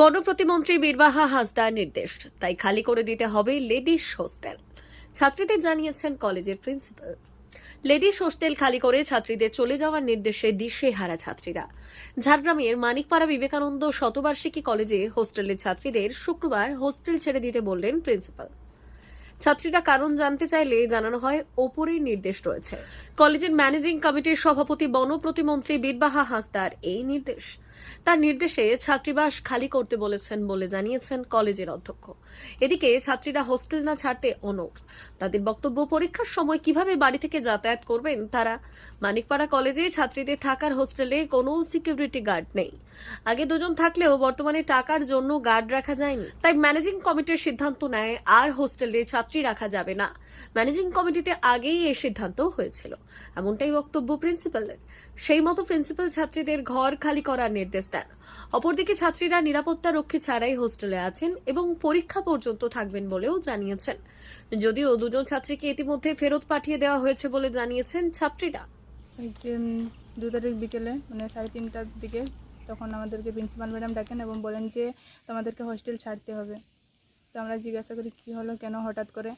বন প্রতিমন্ত্রী বীরবাহা হাসদার নির্দেশ। তাই খালি করে দিতে হবে লেডিস হোস্টেল। ছাত্রীদের জানিয়েছেন কলেজের প্রিন্সিপাল। লেডিস হোস্টেল খালি করে ছাত্রীদের চলে যাওয়ার নির্দেশে দিশে হারা ছাত্রীরা। ঝাড়গ্রামের মানিকপাড়া বিবেকানন্দ শতবার্ষিকী কলেজে হোস্টেলের ছাত্রীদের শুক্রবার হোস্টেল ছেড়ে দিতে বললেন প্রিন্সিপাল। ছাত্রীরা কারণ জানতে চাইলে জানানো হয় ওপরের নির্দেশ রয়েছে। কলেজের ম্যানেজিং কমিটির সভাপতি বন প্রতিমন্ত্রী বীরবাহা হাসদার এই নির্দেশ। তার নির্দেশে ছাত্রীবাস খালি করতে বলেছেন বলে জানিয়েছেন কলেজের অধ্যক্ষ। এদিকে ছাত্রীরা হোস্টেল না ছাড়তে অনড়। তাদের বক্তব্য, পরীক্ষার সময় কীভাবে বাড়ি থেকে যাতায়াত করবেন তারা? মানিকপাড়া কলেজে ছাত্রীদের থাকার হোস্টেলে কোনো সিকিউরিটি গার্ড নেই। আগে দুজন থাকলেও বর্তমানে টাকার জন্য গার্ড রাখা যায়নি। তাই ম্যানেজিং কমিটির সিদ্ধান্ত নেয়, আর হোস্টেলে ছাত্রী রাখা যাবে না। ম্যানেজিং কমিটিতে আগেই এই সিদ্ধান্ত হয়েছিল। এমনটাই বক্তব্য প্রিন্সিপালের। সেই মতো প্রিন্সিপাল ছাত্রীদের ঘর খালি করার নির্দেশ দেন। অপরদিকে ছাত্রীরা নিরাপত্তা রক্ষী ছাড়াই হোস্টেলে আছেন এবং পরীক্ষা পর্যন্ত থাকবেন বলেও জানিয়েছেন। যদিও দুজন ছাত্রীকে ইতিমধ্যে ফেরত পাঠিয়ে দেওয়া হয়েছে বলে জানিয়েছেন ছাত্রীরা। দু তারিখ বিকেলে মানে সাড়ে তিনটার দিকে তখন আমাদেরকে প্রিন্সিপাল ম্যাডাম ডাকেন এবং বলেন যে তোমাদেরকে হোস্টেল ছাড়তে হবে। তো আমরা জিজ্ঞাসা করি কী হলো? কেন হঠাৎ করে?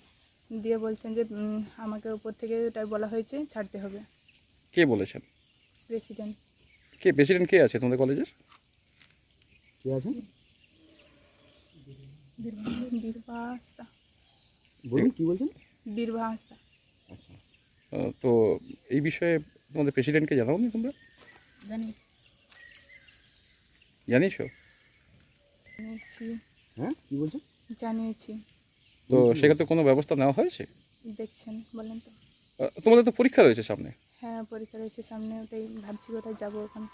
দিয়ে বলছেন যে আমাকে উপর থেকে এটাই বলা হয়েছে ছাড়তে হবে। কে বলেছেন? প্রেসিডেন্ট। কে প্রেসিডেন্ট কে আছে তোমাদের কলেজের কে আছেন বলুন কি বলছেন? হাসদা আচ্ছা তো এই বিষয়ে তোমাদের প্রেসিডেন্টকে জানাও নি তোমরা? জানি জানিয়েছো জানিয়েছি? হ্যাঁ কি বলছেন? জানিয়েছি। তো সেক্ষেত্রে কোনো ব্যবস্থা নেওয়া হয়েছে? দেখছেন বলেন তো। তোমাদের তো পরীক্ষা রয়েছে সামনে। হ্যাঁ পরীক্ষা রয়েছে সামনে ওটাই ভাবছি কোথায় যাব এখন।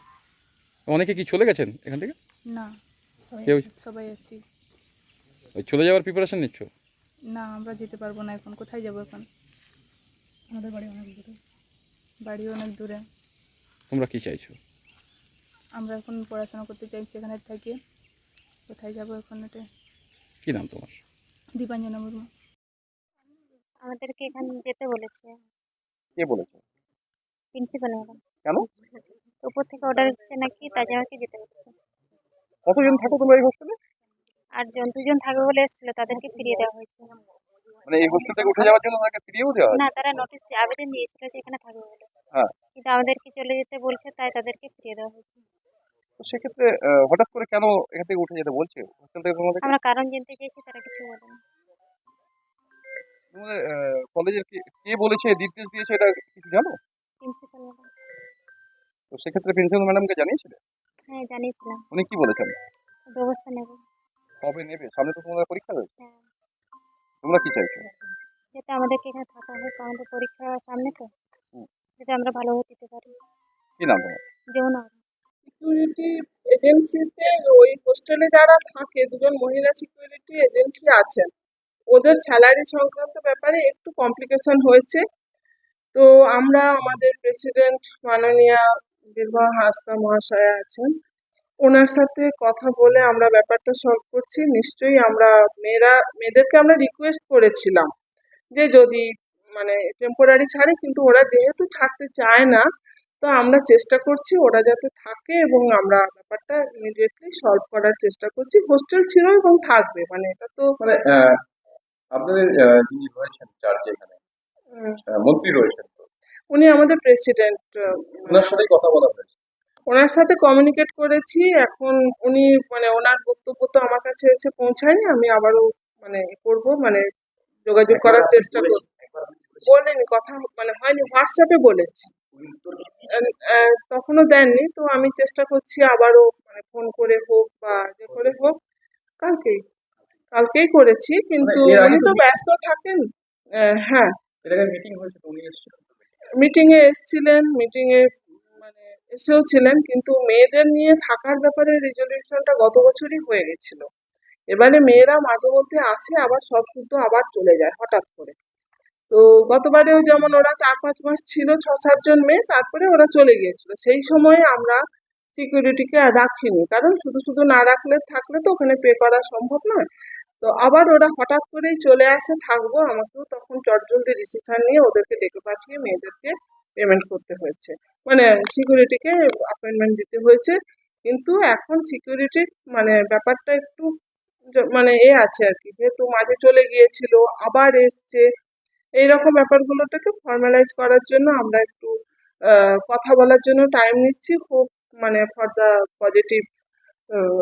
অনেকে কি চলে গেছেন এখান থেকে? না সবাই কেউ- সবাই আছি। ওই চলে যাওয়ার প্রিপারেশন নিচ্ছ? না আমরা যেতে পারব না এখন কোথায় যাব এখন? আমাদের বাড়ি অনেক দূরে। বাড়ি অনেক দূরে। তোমরা কি চাইছো? আমরা এখন পড়াশোনা করতে চাইছি এখানে থাকি। কোথায় যাব এখন এটা কি নাম তোমার? দীপাঞ্জনা মুর্মু আমাদেরকে এখানে যেতে বলেছে। কে বলেছে? প্রিন্সিপাল ম্যাডাম কেন? উপর থেকে অর্ডার এসেছে নাকি? তাই জন্য কি যেতে হচ্ছে? কতজন থাকো তোমরা এই হোস্টেলে আর জন দুজন থাকবে বলে এসেছিল তাদেরকে ফিরিয়ে দেওয়া হয়েছে। মানে এই হোস্টেল থেকে উঠে যাওয়ার জন্য তাকে ফিরিয়েও দেওয়া না তারা নোটিশ আবেদন দিয়েছিল যে এখানে থাকবে বলে। হ্যাঁ। কিন্তু আমাদেরকে চলে যেতে বলছে তাই তাদেরকে ফিরিয়ে দেওয়া হয়েছে। তো সেক্ষেত্রে হঠাৎ করে কেন এখান থেকে উঠে যেতে বলছে? হোস্টেল থেকে তোমাদের আমরা কারণ জানতে চেয়েছি তারা কিছু বলেনি। তোমাদের কলেজের কে কে বলেছে নির্দেশ দিয়েছে এটা কিছু জানো? প্রিন্সিপাল ম্যাডাম তো সেক্ষেত্রে প্রিন্সিপাল ম্যাডামকে জানিয়েছিলে? হ্যাঁ জানিয়েছিলাম। উনি কি বলেছেন? ব্যবস্থা নেব। কবে নেবে? সামনে তো তোমাদের পরীক্ষা রয়েছে। হ্যাঁ। তোমরা কি চাইছো? যাতে আমাদেরকে এখানে থাকা হোক আমাদের পরীক্ষা সামনে তো। হুম। যাতে আমরা ভালোভাবে দিতে পারি। কি নাম তোমার? যেমন। সিকিউরিটি এজেন্সিতে ওই হোস্টেলে যারা থাকে দুজন মহিলা সিকিউরিটি এজেন্সি আছেন। ওদের স্যালারি সংক্রান্ত ব্যাপারে একটু কমপ্লিকেশন হয়েছে। তো আমরা আমাদের প্রেসিডেন্ট মাননীয়া বীরভা হাসদা মহাশয়া আছেন। ওনার সাথে কথা বলে আমরা ব্যাপারটা সলভ করছি। নিশ্চয়ই আমরা মেয়েরা, মেয়েদেরকে আমরা রিকোয়েস্ট করেছিলাম যে যদি মানে টেম্পোরারি ছাড়ে, কিন্তু ওরা যেহেতু ছাড়তে চায় না, তো আমরা চেষ্টা করছি ওরা যাতে থাকে এবং আমরা ব্যাপারটা ইমিডিয়েটলি সলভ করার চেষ্টা করছি। হোস্টেল ছিল এবং থাকবে মানে এটা তো মানে আপনাদের যিনি রয়েছেন চার্জে এখানে মন্ত্রী রয়েছেন উনি আমাদের প্রেসিডেন্ট ওনার সাথেই কথা বলা হয়েছে। ওনার সাথে কমিউনিকেট করেছি এখন উনি মানে ওনার বক্তব্য তো আমার কাছে এসে পৌঁছায়নি আমি আবারও মানে করব মানে যোগাযোগ করার চেষ্টা করব। বলেনি কথা মানে হয়নি হোয়াটসঅ্যাপে বলেছি। তখনও দেননি তো আমি চেষ্টা করছি আবারও মানে ফোন করে হোক বা যে করে হোক কালকেই। কালকেই করেছি কিন্তু উনি তো ব্যস্ত থাকেন। হ্যাঁ। মিটিং এ এসেছিলেন মিটিং এ মানে এসেও ছিলেন কিন্তু মেয়েদের নিয়ে থাকার ব্যাপারে রেজলিউশনটা গত বছরই হয়ে গেছিল। এবারে মেয়েরা মাঝে মধ্যে আসে আবার সব শুদ্ধ আবার চলে যায় হঠাৎ করে। তো গতবারেও যেমন ওরা চার পাঁচ মাস ছিল ছ সাতজন মেয়ে তারপরে ওরা চলে গিয়েছিল। সেই সময়ে আমরা সিকিউরিটিকে রাখিনি কারণ শুধু শুধু না রাখলে থাকলে তো ওখানে পে করা সম্ভব নয়। তো আবার ওরা হঠাৎ করেই চলে আসে, থাকব, আমাকেও তখন চটজলদি ডিসিশন নিয়ে ওদেরকে ডেকে পাঠিয়ে মেয়েদেরকে পেমেন্ট করতে হয়েছে। মানে সিকিউরিটিকে অ্যাপয়েন্টমেন্ট দিতে হয়েছে। কিন্তু এখন সিকিউরিটির মানে ব্যাপারটা একটু মানে এ আছে আর কি, যেহেতু মাঝে চলে গিয়েছিল, আবার এসছে। এইরকম ব্যাপারগুলোটাকে ফর্মালাইজ করার জন্য আমরা একটু কথা বলার জন্য টাইম নিচ্ছি। খুব মানে ফর দ্য পজিটিভ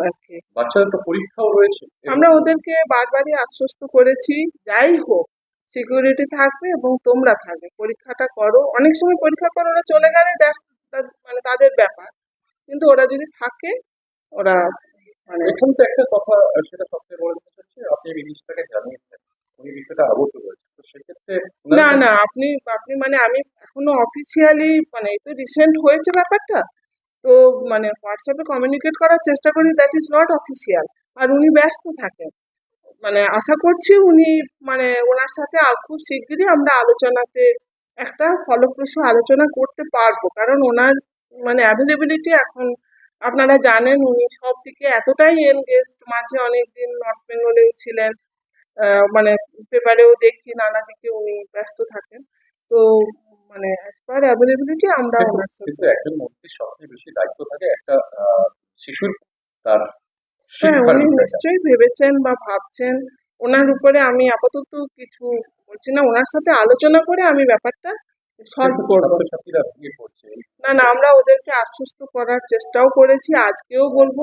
আর কি বাচ্চাদের তো পরীক্ষাও রয়েছে। আমরা ওদেরকে বারবারই আশ্বস্ত করেছি যাই হোক সিকিউরিটি থাকবে এবং তোমরা থাকবে পরীক্ষাটা করো। অনেক সময় পরীক্ষা করে ওরা চলে গেলে মানে তাদের ব্যাপার। কিন্তু ওরা যদি থাকে ওরা মানে এখন তো একটা কথা সেটা সবচেয়ে বড় জিনিস হচ্ছে আপনি এই জিনিসটাকে জানিয়েছেন। উনি বিষয়টা অবগত রয়েছে তো সেক্ষেত্রে না না আপনি আপনি মানে আমি এখনও অফিসিয়ালি মানে এই তো রিসেন্ট হয়েছে ব্যাপারটা। তো মানে হোয়াটসঅ্যাপে কমিউনিকেট করার চেষ্টা করি দ্যাট ইজ নট অফিসিয়াল আর উনি ব্যস্ত থাকেন। মানে আশা করছি উনি মানে ওনার সাথে খুব শিগগিরই আমরা আলোচনাতে একটা ফলপ্রসূ আলোচনা করতে পারব। কারণ ওনার মানে অ্যাভেলেবিলিটি এখন আপনারা জানেন উনি সব দিকে এতটাই এনগেজড মাঝে অনেকদিন নর্থ বেঙ্গলেও ছিলেন। মানে পেপারেও দেখি, নানা দিকে উনি ব্যস্ত থাকেন। তো মানে অ্যাজ পার অ্যাভেলেবিলিটি আমরা কিন্তু- ওনার কিন্তু একজন মন্ত্রীর সবচেয়ে বেশি দায়িত্ব থাকে একটা শিশুর তার হ্যাঁ উনি নিশ্চয়ই ভেবেছেন বা ভাবছেন ওনার উপরে আমি আপাতত কিছু বলছি না ওনার সাথে আলোচনা করে আমি ব্যাপারটা সলভ করব। না না আমরা ওদেরকে আশ্বস্ত করার চেষ্টাও করেছি আজকেও বলব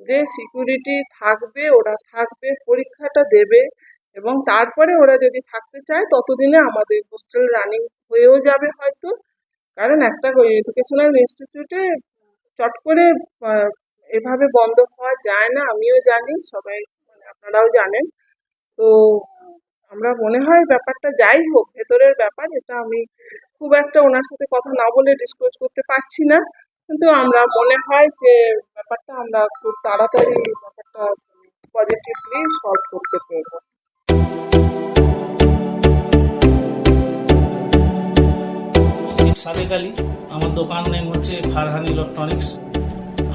যে সিকিউরিটি থাকবে ওরা থাকবে পরীক্ষাটা দেবে এবং তারপরে ওরা যদি থাকতে চায় ততদিনে আমাদের হোস্টেল রানিং হয়েও যাবে হয়তো। কারণ একটা এডুকেশনাল ইনস্টিটিউটে চট করে এভাবে বন্ধ হওয়া যায় না, আমিও জানি, সবাই মানে আপনারাও জানেন। তো আমরা মনে হয় ব্যাপারটা যাই হোক, ভেতরের ব্যাপার, এটা আমি খুব একটা ওনার সাথে কথা না বলে ডিসক্লোজ করতে পারছি না। কিন্তু আমরা মনে হয় যে ব্যাপারটা আমরা খুব তাড়াতাড়ি ব্যাপারটা পজিটিভলি সলভ করতে পারব সাদেক আলী। আমার দোকান নেম হচ্ছে ফারহান ইলেকট্রনিক্স।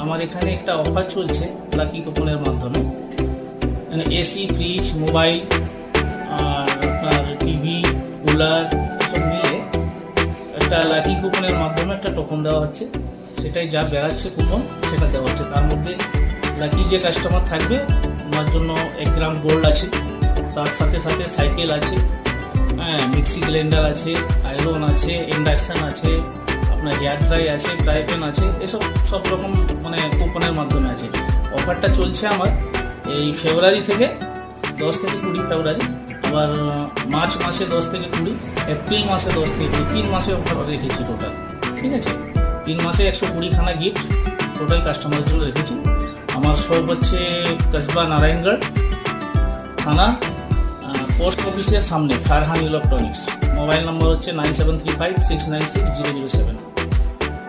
আমার এখানে একটা অফার চলছে লাকি কুপনের মাধ্যমে। মানে এসি ফ্রিজ মোবাইল আর আপনার টিভি কুলার এসব মিলে একটা লাকি কুপনের মাধ্যমে একটা টোকন দেওয়া হচ্ছে। সেটাই যা বেড়াচ্ছে কুপন সেটা দেওয়া হচ্ছে। তার মধ্যে লাকি যে কাস্টমার থাকবে, ওনার জন্য এক গ্রাম গোল্ড আছে। তার সাথে সাথে সাইকেল আছে। হ্যাঁ মিক্সি ব্লেন্ডার আছে। আয়রন আছে ইন্ডাকশান আছে, আপনার হেয়ার ড্রাই আছে ফ্রাই প্যান আছে, এসব সব রকম মানে কুপনের মাধ্যমে আছে। অফারটা চলছে আমার এই ফেব্রুয়ারি থেকে, দশ থেকে কুড়ি ফেব্রুয়ারি আবার মার্চ মাসে দশ থেকে কুড়ি এপ্রিল মাসে দশ থেকে কুড়ি, তিন মাসে অফার রেখেছি টোটাল ঠিক আছে? তিন মাসে একশো কুড়িখানা গিফট টোটাল কাস্টমারের জন্য রেখেছি। আমার শপ হচ্ছে কসবা নারায়ণগড় থানা পোস্ট অফিসের সামনে ফারহান ইলেকট্রনিক্স। মোবাইল নম্বর হচ্ছে nine seven three five six nine six zero zero seven.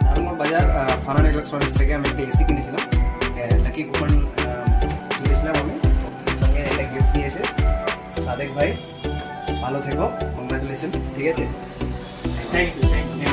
Narayangarh বাজার ফারহান ইলেকট্রনিক্স থেকে আমি একটা এসি কিনেছিলাম। লাকি কুপন কিনেছিলাম আমি। সঙ্গে একটা গিফট দিয়েছে সাদেক ভাই। ভালো থেকো কংগ্রাচুলেশন ঠিক আছে? Thank you thank you